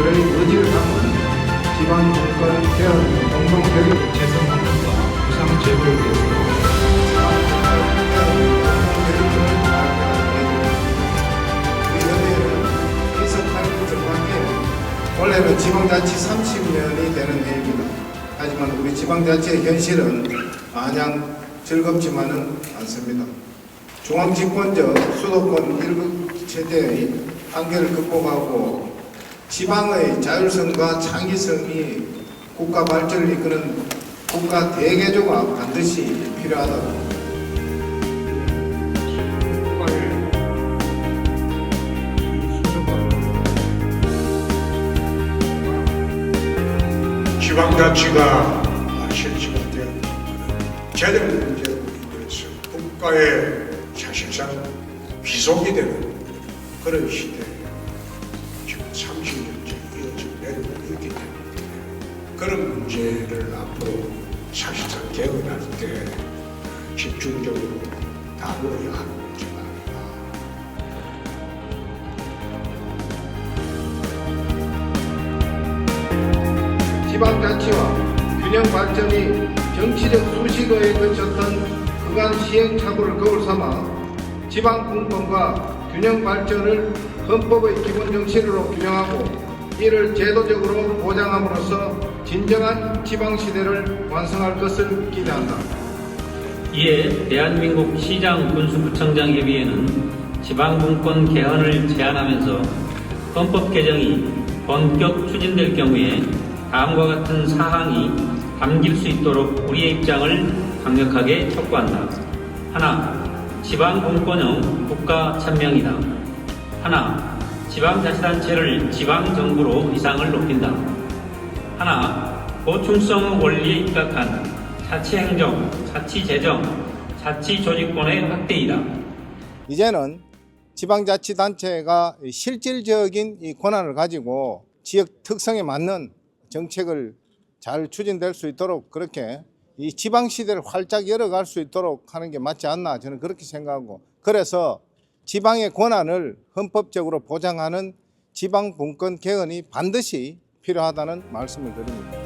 그런 의지를 담은 지방 정권 개혁 공동 개혁 재성 공과 부상 제고를 위해서 원래는 지방자치 30년이 되는 해입니다. 하지만 우리 지방자치의 현실은 마냥 즐겁지만은 않습니다. 중앙집권적 수도권 일급 체제의 한계를 극복하고 지방의 자율성과 창의성이 국가 발전을 이끄는 국가 대개조가 반드시 필요하다고 지방자치가 실시가 되어 재정 문제로 인해서 국가의 사실상 비속이 되는 그런 시대에 30년째 이어져 내려오고 있기 때문에 그런 문제를 앞으로 사실상 개헌할 때 집중적으로 다루어야 하는 문제가 아닌가. 지방자치와 균형 발전이 정치적 수식어에 그쳤던 그간 시행착오를 거울 삼아 지방분권과 균형 발전을 헌법의 기본 정신으로 균형하고 이를 제도적으로 보장함으로써 진정한 지방 시대를 완성할 것을 기대한다. 이에 대한민국 시장 군수구청장 협의회는 지방분권 개헌을 제안하면서 헌법 개정이 본격 추진될 경우에 다음과 같은 사항이 담길 수 있도록 우리의 입장을 강력하게 촉구한다. 하나, 지방분권형 국가 천명이다. 하나, 지방자치단체를 지방정부로 위상을 높인다. 하나, 보충성 원리에 입각한 자치행정, 자치재정, 자치조직권의 확대이다. 이제는 지방자치단체가 실질적인 이 권한을 가지고 지역 특성에 맞는 정책을 잘 추진될 수 있도록 그렇게 이 지방 시대를 활짝 열어갈 수 있도록 하는 게 맞지 않나 저는 그렇게 생각하고 그래서 지방의 권한을 헌법적으로 보장하는 지방 분권 개헌이 반드시 필요하다는 말씀을 드립니다.